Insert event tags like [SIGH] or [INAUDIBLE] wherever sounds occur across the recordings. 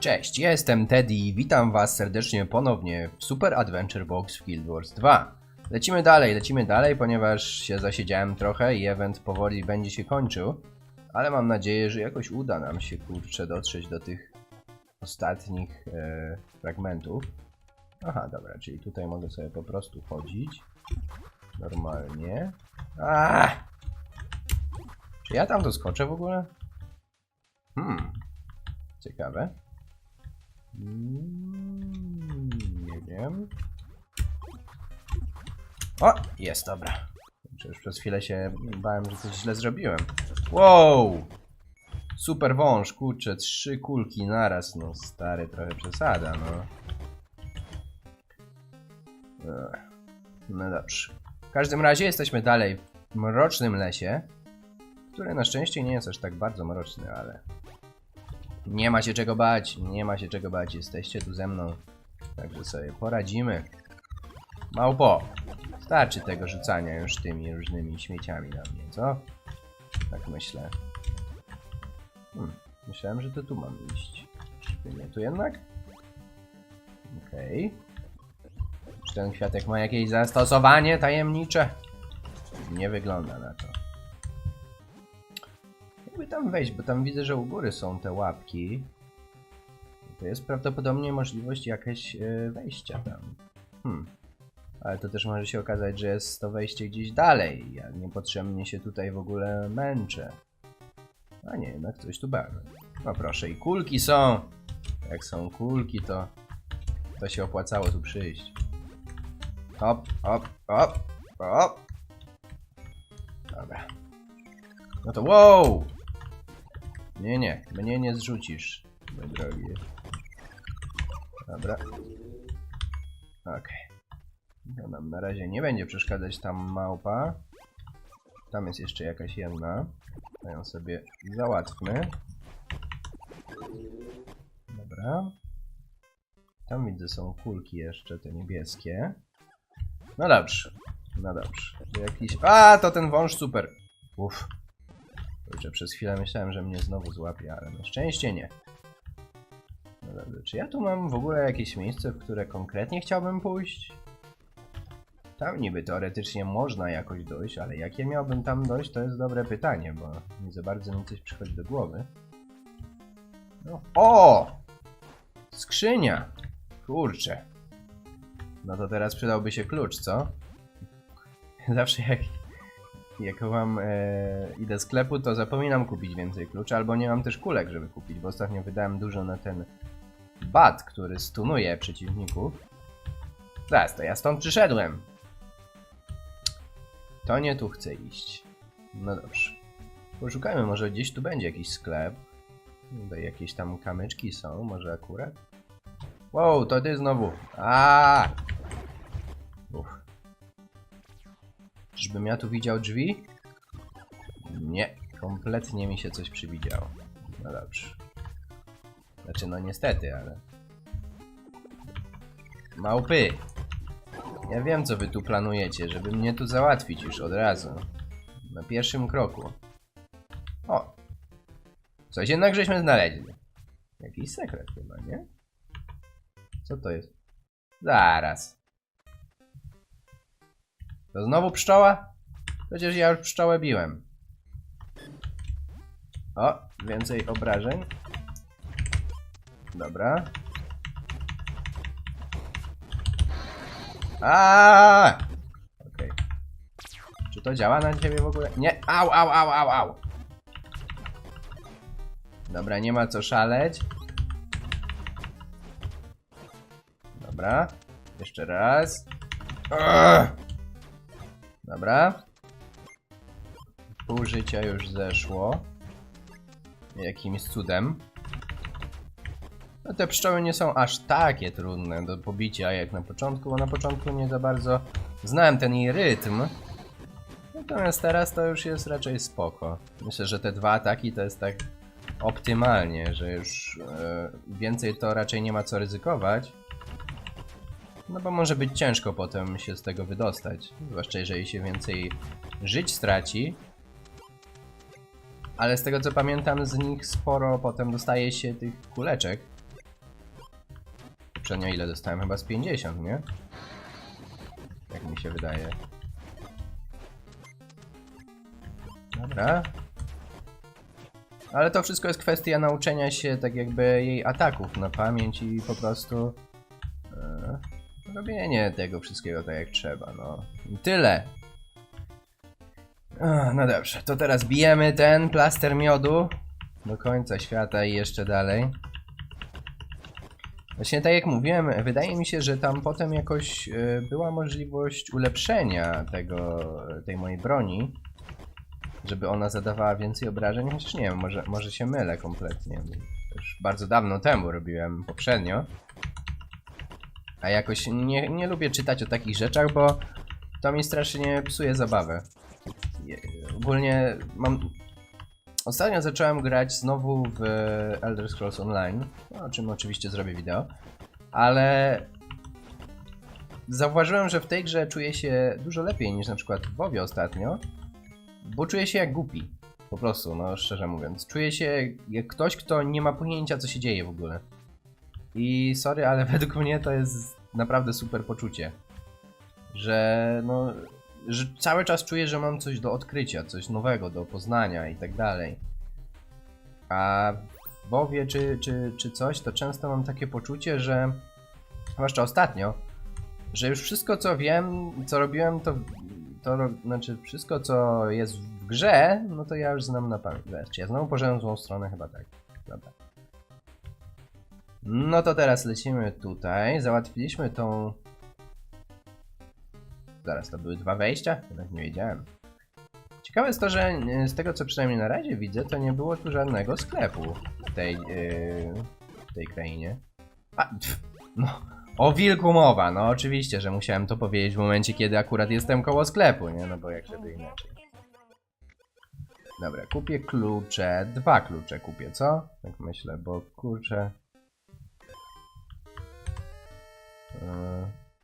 Cześć, jestem Teddy i witam was serdecznie ponownie w Super Adventure Box w Guild Wars 2. Lecimy dalej, lecimy dalej, ponieważ się zasiedziałem trochę i event powoli będzie się kończył. Ale mam nadzieję, że jakoś uda nam się kurczę dotrzeć do tych ostatnich e, fragmentów. Aha, dobra, czyli tutaj mogę sobie po prostu chodzić. Normalnie. A! Czy ja tam doskoczę w ogóle? Hmm. Ciekawe. Mm, nie wiem. O! Jest, dobra. Przecież przez chwilę się bałem, że coś źle zrobiłem. Wow! Super wąż, kurczę, trzy kulki naraz, no stary, trochę przesada, no. No dobrze. W każdym razie jesteśmy dalej w mrocznym lesie, który na szczęście nie jest aż tak bardzo mroczny, ale nie ma się czego bać, nie ma się czego bać, jesteście tu ze mną. Także sobie poradzimy. Małpo, starczy tego rzucania już tymi różnymi śmieciami na mnie, co? Tak myślę. Hmm, myślałem, że to tu mam iść. Czy nie tu jednak? Okej. Czy ten kwiatek ma jakieś zastosowanie tajemnicze? Nie wygląda na to. Jakby tam wejść, bo tam widzę, że u góry są te łapki. To jest prawdopodobnie możliwość jakaś e, wejścia tam. Hmm. Ale to też może się okazać, że jest to wejście gdzieś dalej. Ja niepotrzebnie się tutaj w ogóle męczę. A nie, jednak coś tu będzie. No proszę, i kulki są. Jak są kulki, to to się opłacało tu przyjść. Hop, hop, hop, hop. Dobra. No to wow! Nie, nie, mnie nie zrzucisz, mój drogi. Dobra. Okej. To nam na razie nie będzie przeszkadzać tam małpa. Tam jest jeszcze jakaś jedna. To ją sobie załatwmy. Dobra. Tam widzę są kulki jeszcze, te niebieskie. No dobrze. No dobrze. Jakiś... A, to ten wąż super. Uff. Kurczę, przez chwilę myślałem, że mnie znowu złapie, ale na szczęście nie. No dobrze, czy ja tu mam w ogóle jakieś miejsce, w które konkretnie chciałbym pójść? Tam niby teoretycznie można jakoś dojść, ale jakie miałbym tam dojść, to jest dobre pytanie, bo nie za bardzo mi coś przychodzi do głowy. No. O! Skrzynia! Kurczę. No to teraz przydałby się klucz, co? [LAUGHS] Zawsze jak jak mam e, idę z sklepu, to zapominam kupić więcej kluczy, albo nie mam też kulek, żeby kupić, bo ostatnio wydałem dużo na ten bat, który stunuje przeciwników. Zaraz, to ja stąd przyszedłem. To nie tu chcę iść. No dobrze. Poszukajmy, może gdzieś tu będzie jakiś sklep. Tutaj jakieś tam kamyczki są, może akurat. Wow, to ty znowu. A! Czyżbym ja tu widział drzwi? Nie, kompletnie mi się coś przywidziało. No dobrze. Znaczy, no niestety, ale... Małpy! Ja wiem, co wy tu planujecie, żeby mnie tu załatwić już od razu. Na pierwszym kroku. O! Coś jednak żeśmy znaleźli. Jakiś sekret chyba, nie? Co to jest? Zaraz. To znowu pszczoła? Przecież ja już pszczołę biłem. O, więcej obrażeń. Dobra. A! Okej. Czy to działa na ciebie w ogóle? Nie. Au, au, au, au, au. Dobra, nie ma co szaleć. Dobra. Jeszcze raz. Ugh. Dobra. Pół życia już zeszło. Jakimś cudem. No te pszczoły nie są aż takie trudne do pobicia jak na początku, bo na początku nie za bardzo znałem ten jej rytm. Natomiast teraz to już jest raczej spoko. Myślę, że te dwa ataki to jest tak optymalnie, że już e, więcej to raczej nie ma co ryzykować. No bo może być ciężko potem się z tego wydostać. Zwłaszcza jeżeli się więcej żyć straci. Ale z tego co pamiętam, z nich sporo potem dostaje się tych kuleczek. Poprzednio ile dostałem? Chyba z 50, nie? Jak mi się wydaje. Dobra. Ale to wszystko jest kwestia nauczenia się tak jakby jej ataków na pamięć i po prostu robienie tego wszystkiego tak jak trzeba, no. I tyle. Ach, No dobrze, to teraz bijemy ten plaster miodu do końca świata i jeszcze dalej. Właśnie tak jak mówiłem, wydaje mi się, że tam potem jakoś e, była możliwość ulepszenia tego, tej mojej broni, żeby ona zadawała więcej obrażeń, chociaż nie wiem, może, może się mylę kompletnie. Już bardzo dawno temu robiłem poprzednio. A jakoś nie, nie lubię czytać o takich rzeczach, bo to mi strasznie psuje zabawę. Ogólnie mam. Ostatnio zacząłem grać znowu w Elder Scrolls Online, o czym oczywiście zrobię wideo, ale zauważyłem, że w tej grze czuję się dużo lepiej niż na przykład w WoWie ostatnio, bo czuję się jak głupi. Po prostu, no szczerze mówiąc. Czuję się jak ktoś, kto nie ma pojęcia, co się dzieje w ogóle. I sorry, ale [LAUGHS] według mnie to jest naprawdę super poczucie. Że no, że cały czas czuję, że mam coś do odkrycia, coś nowego do poznania i tak dalej. A w WoWie czy, czy, czy coś, to często mam takie poczucie, że zwłaszcza ostatnio, że już wszystko co wiem, co robiłem, to, to znaczy wszystko co jest w grze, no to ja już znam na pamięć. Wreszcie, ja znowu poszedłem w złą stronę, chyba tak. Dobra. No to teraz lecimy tutaj. Załatwiliśmy tą. Zaraz, to były dwa wejścia? Jednak nie wiedziałem. Ciekawe jest to, że e, z tego co przynajmniej na razie widzę, to nie było tu żadnego sklepu w tej, yy, w tej krainie. A, pff, no, o wilku mowa, no oczywiście, że musiałem to powiedzieć w momencie, kiedy akurat jestem koło sklepu, nie? No bo jak żeby inaczej. Dobra, kupię klucze, dwa klucze kupię, co? Tak myślę, bo kurczę...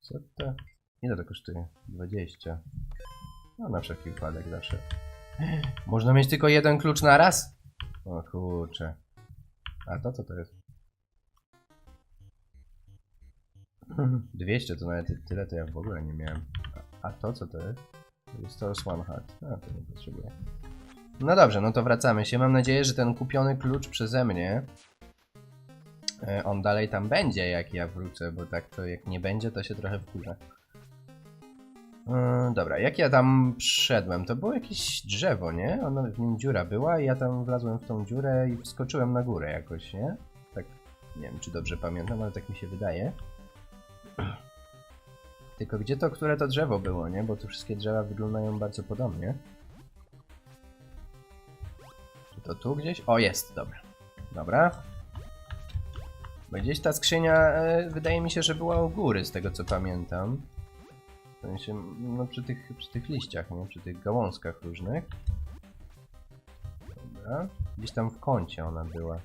co to? Ile to kosztuje? 20. No na wszelki wypadek zawsze. Można mieć tylko jeden klucz na raz? O kurczę. A to co to jest? [LAUGHS] 200 to nawet tyle to ja w ogóle nie miałem. A, to co to jest? Restores One Heart. A to nie potrzebuję. No dobrze, no to wracamy się. Mam nadzieję, że ten kupiony klucz przeze mnie on dalej tam będzie, jak ja wrócę, bo tak to jak nie będzie, to się trochę wkurzę. Yy, dobra, jak ja tam wszedłem, to było jakieś drzewo, nie? Ono, w nim dziura była i ja tam wlazłem w tą dziurę i wskoczyłem na górę jakoś, nie? Tak, nie wiem czy dobrze pamiętam, ale tak mi się wydaje. [CLEARS THROAT] Tylko gdzie to, które to drzewo było, nie? Bo tu wszystkie drzewa wyglądają bardzo podobnie. Czy to tu gdzieś? O, jest, dobra. Dobra. Bo gdzieś ta skrzynia, e, wydaje mi się, że była u góry, z tego co pamiętam. W sensie, no przy tych, przy tych liściach, nie? Przy tych gałązkach różnych. Dobra. Gdzieś tam w kącie ona była.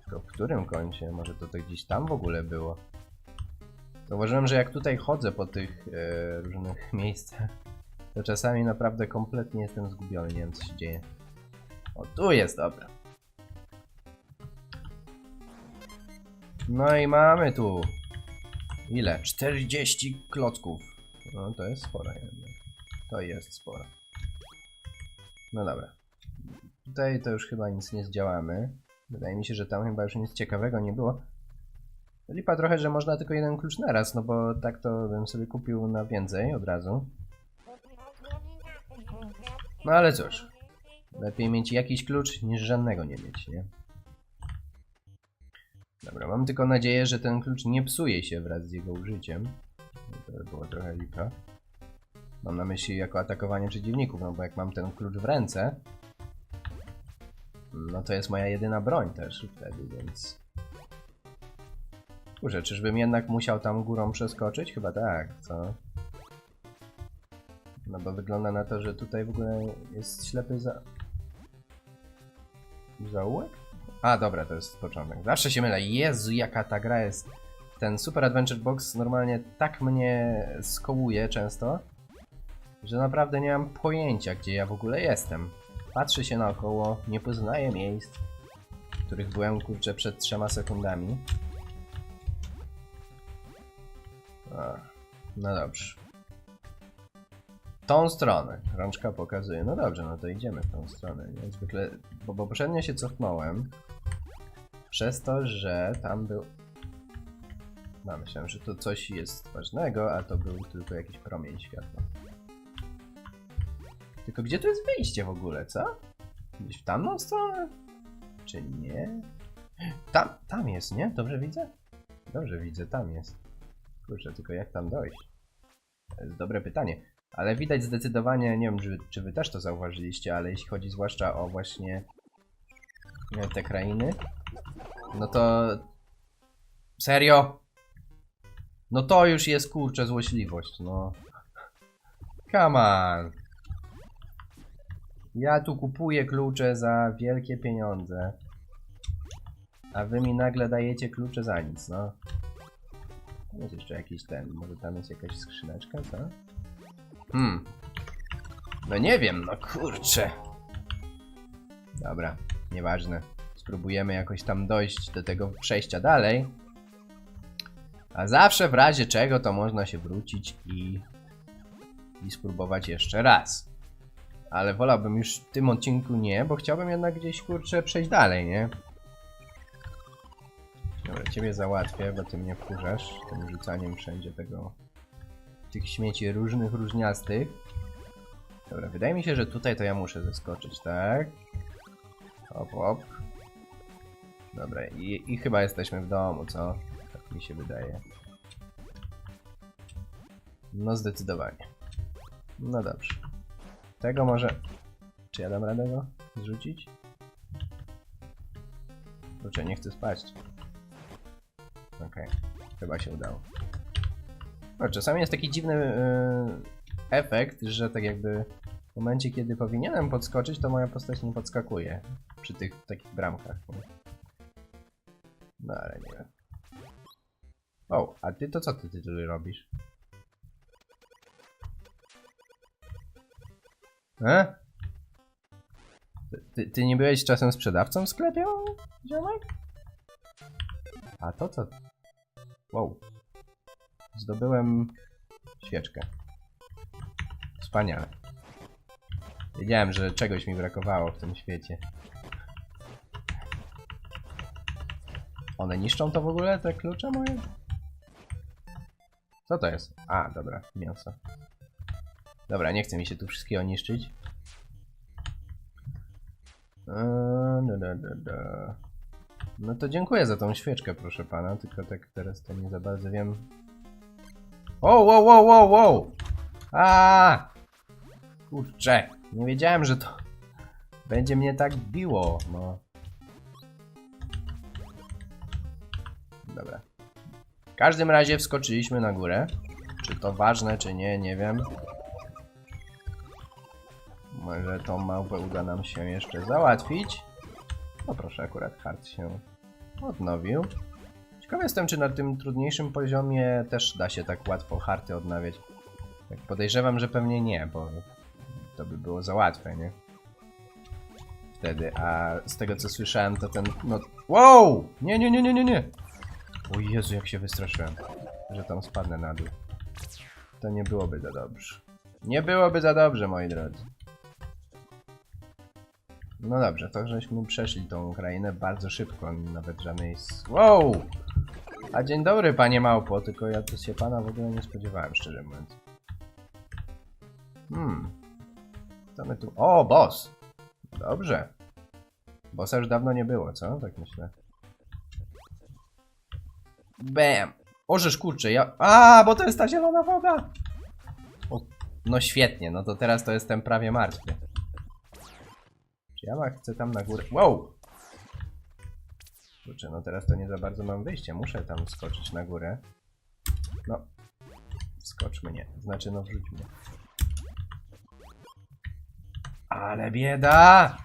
Tylko w którym kącie? Może to, to gdzieś tam w ogóle było. Zauważyłem, że jak tutaj chodzę po tych e, różnych [LAUGHS] miejscach, to czasami naprawdę kompletnie jestem zgubiony, nie wiem co się dzieje. O, tu jest, dobra. No i mamy tu. Ile? 40 klocków. No to jest spora jednak. To jest spora. No dobra. Tutaj to już chyba nic nie zdziałamy. Wydaje mi się, że tam chyba już nic ciekawego nie było. Lipa trochę, że można tylko jeden klucz naraz, no bo tak to bym sobie kupił na więcej od razu. No ale cóż. Lepiej mieć jakiś klucz niż żadnego nie mieć, nie? Dobra, mam tylko nadzieję, że ten klucz nie psuje się wraz z jego użyciem. To by było trochę lipa. Mam na myśli jako atakowanie przeciwników, no bo jak mam ten klucz w ręce, no to jest moja jedyna broń też wtedy, więc... Kurczę, czyżbym jednak musiał tam górą przeskoczyć? Chyba tak, co? No bo wygląda na to, że tutaj w ogóle jest ślepy za... Zaułek? A, dobra, to jest początek. Zawsze się mylę. Jezu, jaka ta gra jest. Ten Super Adventure Box normalnie tak mnie skołuje często, że naprawdę nie mam pojęcia, gdzie ja w ogóle jestem. Patrzy się naokoło, nie poznaje miejsc, w których byłem kurczę przed trzema sekundami. No dobrze. Tą stronę. Rączka pokazuje. No dobrze, no to idziemy w tą stronę. Nie? Zwykle, bo poprzednio się cofnąłem. Przez to, że tam był. No, myślałem, że to coś jest ważnego, a to był tylko jakiś promień światła. Tylko gdzie tu jest wyjście w ogóle, co? Gdzieś w tamtą stronę? Czy nie? Tam, tam jest, nie? Dobrze widzę? Dobrze widzę, tam jest. Kurczę, tylko jak tam dojść? To jest dobre pytanie. Ale widać zdecydowanie, nie wiem czy, czy wy też to zauważyliście, ale jeśli chodzi zwłaszcza o właśnie te krainy, no to serio? No to już jest kurczę złośliwość, no. Come on. Ja tu kupuję klucze za wielkie pieniądze. A wy mi nagle dajecie klucze za nic, no. Tam Jest jeszcze jakiś ten, może tam jest jakaś skrzyneczka, co? Hmm. No nie wiem, no kurczę. Dobra, nieważne. Spróbujemy jakoś tam dojść do tego przejścia dalej. A zawsze w razie czego to można się wrócić i, i spróbować jeszcze raz. Ale wolałbym już w tym odcinku nie, bo chciałbym jednak gdzieś kurczę przejść dalej, nie? Dobra, ciebie załatwię, bo ty mnie wkurzasz tym rzucaniem wszędzie tego tych śmieci różnych, różniastych. Dobra, wydaje mi się, że tutaj to ja muszę zeskoczyć, tak? Hop, hop. Dobra, i, i chyba jesteśmy w domu, co? Tak mi się wydaje. No zdecydowanie. No dobrze. Tego może... Czy ja dam radę go zrzucić? Kurczę, nie chcę spać. Okej, chyba się udało. No, czasami jest taki dziwny yy, efekt, że tak jakby w momencie, kiedy powinienem podskoczyć, to moja postać nie podskakuje przy tych takich bramkach. nie? No ale nie wiem. O, a ty to co ty, ty tutaj robisz? E? Ty, ty, nie byłeś czasem sprzedawcą w sklepie, ziomek? A to co? Wow. Zdobyłem świeczkę. Wspaniale. Wiedziałem, że czegoś mi brakowało w tym świecie. One niszczą to w ogóle, te klucze moje? Co to jest? A, dobra, mięso. Dobra, nie chce mi się tu wszystkiego niszczyć. Da. No to dziękuję za tą świeczkę, proszę pana, tylko tak teraz to nie za bardzo wiem. O, wow, wow, wow, wow! A! Kurczę, nie wiedziałem, że to będzie mnie tak biło, no. Dobra. W każdym razie wskoczyliśmy na górę. Czy to ważne, czy nie, nie wiem. Może tą małpę uda nam się jeszcze załatwić. No proszę, akurat hard się odnowił. Ciekawy jestem, czy na tym trudniejszym poziomie też da się tak łatwo harty odnawiać. Tak podejrzewam, że pewnie nie, bo to by było za łatwe, nie? Wtedy, a z tego co słyszałem, to ten, no... Wow! Nie, nie, nie, nie, nie, nie! O Jezu, jak się wystraszyłem, że tam spadnę na dół. To nie byłoby za dobrze. Nie byłoby za dobrze, moi drodzy. No dobrze, to żeśmy przeszli tą krainę bardzo szybko, nawet żadnej... Wow! A dzień dobry, panie małpo, tylko ja tu się pana w ogóle nie spodziewałem, szczerze mówiąc. Hmm. Co my tu... O, boss! Dobrze. Bossa już dawno nie było, co? Tak myślę. Bam! Ożesz kurczę, ja... A, bo to jest ta zielona woda! O, no świetnie, no to teraz to jestem prawie martwy. Czy ja chcę tam na górę... Wow! Kurczę, no teraz to nie za bardzo mam wyjście. Muszę tam skoczyć na górę. No. Skocz mnie. Znaczy, no wrzuć mnie. Ale bieda!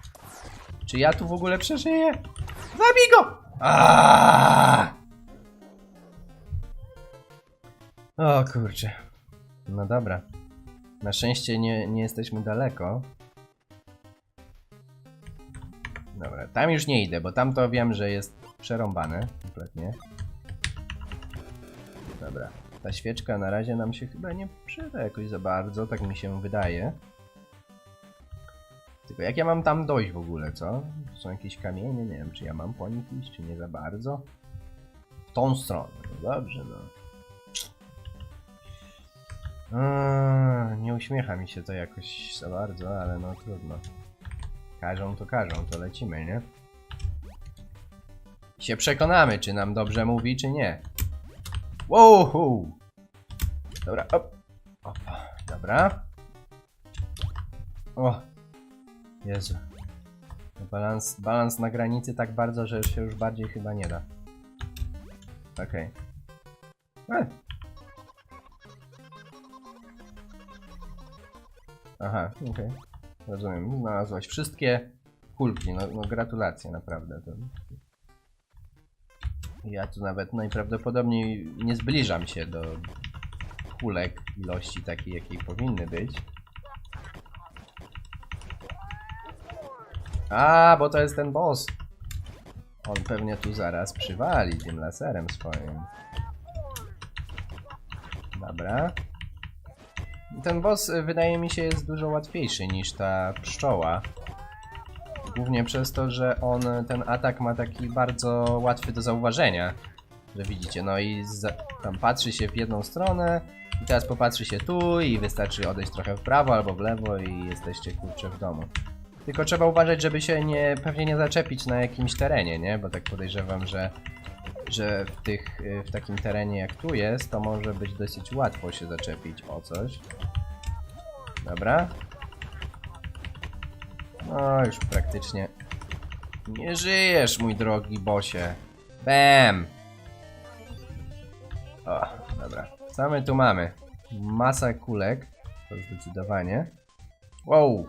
Czy ja tu w ogóle przeżyję? Zabij go! Aaaa! O kurczę. No dobra. Na szczęście nie, nie jesteśmy daleko. Dobra, tam już nie idę, bo tam to wiem, że jest przerąbane kompletnie. Dobra, ta świeczka na razie nam się chyba nie przyda jakoś za bardzo, tak mi się wydaje. Tylko jak ja mam tam dojść w ogóle, co? Są jakieś kamienie, nie wiem, czy ja mam po nich iść, czy nie za bardzo. W tą stronę, no dobrze, no. Nie uśmiecha mi się to jakoś za bardzo, ale no trudno. Każą to każą, to lecimy, nie? Się przekonamy, czy nam dobrze mówi, czy nie. Wow! Dobra, op. Opa, dobra. O! Jezu. Balans, balans na granicy tak bardzo, że się już bardziej chyba nie da. Okej. E. Aha, okej. Rozumiem. Znalazłaś wszystkie kulki. No, no gratulacje, naprawdę. To... Ja tu nawet najprawdopodobniej nie zbliżam się do kulek ilości takiej, jakiej powinny być. A, bo to jest ten boss. On pewnie tu zaraz przywali tym laserem swoim. Dobra. Ten boss y, wydaje mi się jest dużo łatwiejszy niż ta pszczoła. Głównie przez to, że on ten atak ma taki bardzo łatwy do zauważenia. Że widzicie, no i za, tam patrzy się w jedną stronę i teraz popatrzy się tu i wystarczy odejść trochę w prawo albo w lewo i jesteście kurczę w domu. Tylko trzeba uważać, żeby się nie, pewnie nie zaczepić na jakimś terenie, nie? Bo tak podejrzewam, że, że w, tych, y, w takim terenie jak tu jest, to może być dosyć łatwo się zaczepić o coś. Dobra. No, już praktycznie nie żyjesz, mój drogi bosie. Bam! O, dobra. Co my tu mamy? Masa kulek. To zdecydowanie. Wow!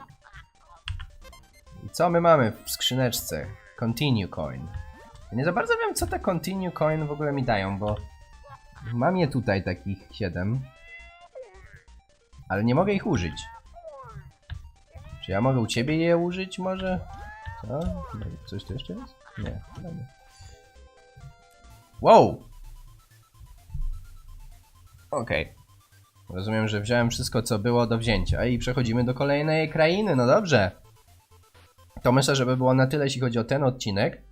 I co my mamy w skrzyneczce? Continue coin. Ja nie za bardzo wiem, co te continue coin w ogóle mi dają, bo mam je tutaj takich 7. Ale nie mogę ich użyć. Czy ja mogę u ciebie je użyć może? Co? Coś tu jeszcze jest? Nie, nie. Wow! Okej. Rozumiem, że wziąłem wszystko, co było do wzięcia i przechodzimy do kolejnej krainy, no dobrze. To myślę, żeby było na tyle, jeśli chodzi o ten odcinek.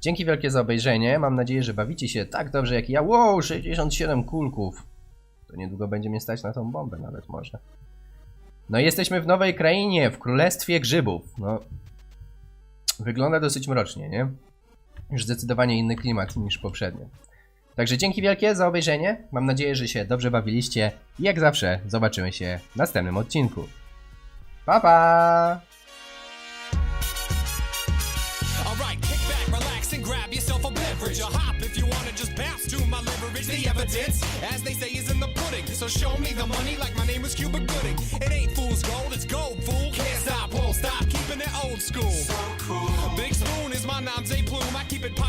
Dzięki wielkie za obejrzenie. Mam nadzieję, że bawicie się tak dobrze jak ja. Wow, 67 kulków. To niedługo będzie mnie stać na tą bombę nawet może. No jesteśmy w nowej krainie, w Królestwie Grzybów. No, wygląda dosyć mrocznie, nie? Już zdecydowanie inny klimat niż poprzednio. Także dzięki wielkie za obejrzenie. Mam nadzieję, że się dobrze bawiliście. I jak zawsze zobaczymy się w następnym odcinku. Pa pa! hop if you wanna just bounce to my leverage. The evidence, as they say, is in the pudding. So show me the money like my name is Cuba Gooding. It ain't fool's gold, it's gold, fool. Can't stop, won't stop, keeping it old school. So cool. Big Spoon is my name, J Plume. I keep it poppin'.